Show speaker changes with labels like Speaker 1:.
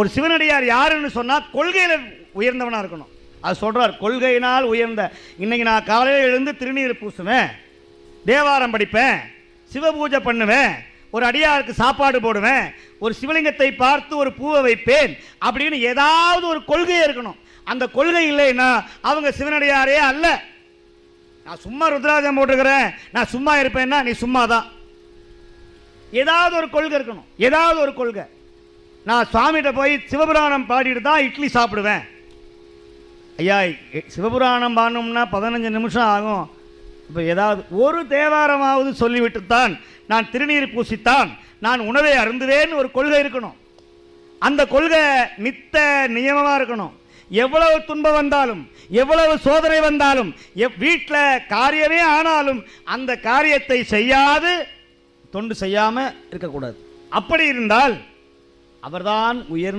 Speaker 1: ஒரு சிவனடியார் யாருன்னு சொன்னால் கொள்கையில் உயர்ந்தவனாக இருக்கணும். அது சொல்கிறார் கொள்கையினால் உயர்ந்த இன்றைக்கி நான் காலையில் எழுந்து திருநீர் பூசுவேன் தேவாரம் படிப்பேன் சிவபூஜை பண்ணுவேன் ஒரு அடியாருக்கு சாப்பாடு போடுவேன் ஒரு சிவலிங்கத்தை பார்த்து ஒரு பூவை வைப்பேன் அப்படின்னு ஏதாவது ஒரு கொள்கை இருக்கணும். அந்த கொள்கை இல்லைன்னா அவங்க சிவனடியாரே அல்ல. நான் சும்மா ருத்ராஜம் போட்டுக்கிறேன் நான் சும்மா இருப்பேன்னா நீ சும்மா தான் ஏதாவது ஒரு கொள்கை இருக்கணும் ஏதாவது ஒரு கொள்கை. நான் சுவாமிகிட்ட போய் சிவபுராணம் பாடிட்டு தான் இட்லி சாப்பிடுவேன். ஐயா எ- சிவபுராணம் பாடணும்னா பதினஞ்சு நிமிஷம் ஆகும். இப்போ ஏதாவது ஒரு தேவாரமாவது சொல்லிவிட்டு தான் நான் திருநீர் பூசித்தான். நான் உணவை அருந்துவேன்னு ஒரு கொள்கை இருக்கணும். அந்த கொள்கை நித்த நியமமாக இருக்கணும். எவ்வளவு துன்பம் வந்தாலும் எவ்வளவு சோதனை வந்தாலும் வீட்டில் காரியமே ஆனாலும் அந்த காரியத்தை செய்யாது தொண்டு செய்யாமல் இருக்கக்கூடாது. அப்படி இருந்தால் அவர்தான் உயர்ந்த